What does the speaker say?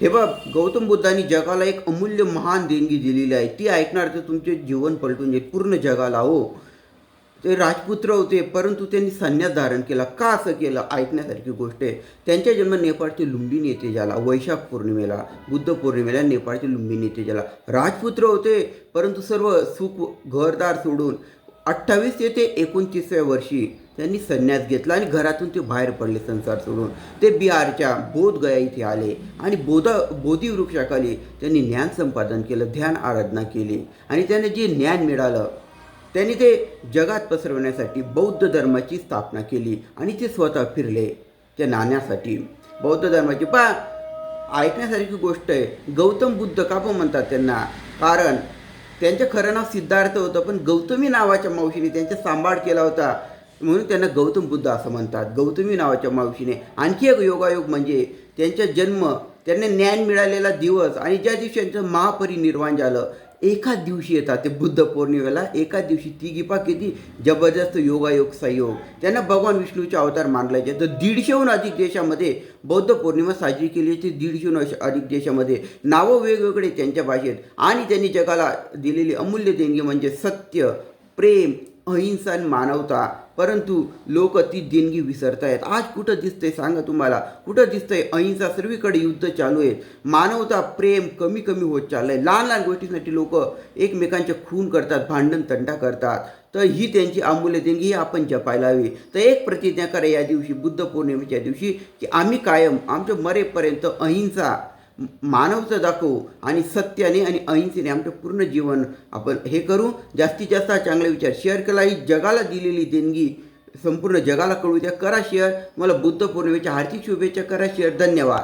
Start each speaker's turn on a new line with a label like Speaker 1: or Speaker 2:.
Speaker 1: हे बघ गौतम बुद्धांनी जगाला एक अमूल्य महान देणगी दिलेली आहे. ती ऐकणार तर तुमचे जीवन पलटून जाईल. पूर्ण जगाला हो. ते राजपुत्र होते परंतु त्यांनी संन्यास धारण केला. का असं केलं? ऐकण्यासारखी गोष्ट आहे. त्यांच्या जन्म नेपाळचे लुंबिनी येथे झाला. वैशाख पौर्णिमेला बुद्ध पौर्णिमेला नेपाळचे लुंबी येथे झाला. राजपुत्र होते परंतु सर्व सुख घरदार सोडून अठ्ठावीस ते ते एकोणतीसव्या वर्षी त्यांनी संन्यास घेतला आणि घरातून ते बाहेर पडले संसार सोडून. ते बिहारच्या बोधगया इथे आले आणि बोध बोधी वृक्षाखाली त्यांनी ज्ञान संपादन केलं ध्यान आराधना केली. आणि त्यांना जे ज्ञान मिळालं त्यांनी ते जगात पसरवण्यासाठी बौद्ध धर्माची स्थापना केली आणि ते स्वतः फिरले त्या नाण्यासाठी. बौद्ध धर्माची पा ऐकण्यासारखी गोष्ट आहे. गौतम बुद्ध का पण म्हणतात त्यांना? कारण त्यांचं खरं नाव सिद्धार्थ होतं पण गौतमी नावाच्या मावशीने त्यांचा सांभाळ केला होता. म्हणून त्यांना गौतम बुद्ध असं म्हणतात गौतमी नावाच्या मावशीने. आणखी एक योगायोग म्हणजे त्यांचा जन्म त्यांना ज्ञान मिळालेला दिवस आणि ज्या दिवशी त्यांचं महापरिनिर्वाण झालं एकाच दिवशी येतात ते बुद्ध पौर्णिमेला एकाच दिवशी ती गिपा किती? जबरदस्त योगायोग सहयोग त्यांना भगवान विष्णूचे अवतार मानलायचे. तर दीडशेहून अधिक देशामध्ये बौद्ध पौर्णिमा साजरी केली ती दीडशेहून अश- अधिक देशामध्ये नावं वेगवेगळे त्यांच्या भाषेत. आणि त्यांनी जगाला दिलेली अमूल्य देणगी म्हणजे सत्य प्रेम अहिंसा आणि मानवता. परंतु लोक ती देणगी विसरत आहेत आज कुठं दिसतंय सांगा तुम्हाला. कुठं दिसतंय अहिंसा सर्वीकडे युद्ध चालू आहेत. मानवता प्रेम कमी कमी होत चाललंय. लहान लहान गोष्टीसाठी लोक एकमेकांचे खून करतात भांडण तंटा करतात. तर ही त्यांची अमूल्य देणगी ही आपण जपायला हवी. तर एक प्रतिज्ञा करा या दिवशी बुद्ध पौर्णिमेच्या दिवशी की आम्ही कायम आमच्या मरेपर्यंत अहिंसा मानवचं दाखवू आणि सत्याने आणि अहिंसेने आमचं पूर्ण जीवन आपण हे करू. जास्तीत जास्त चांगले विचार शेअर केला. ही जगाला दिलेली देणगी संपूर्ण जगाला कळू द्या. करा शेअर मला बुद्ध पौर्णिमेच्या हार्दिक शुभेच्छा. करा शेअर धन्यवाद.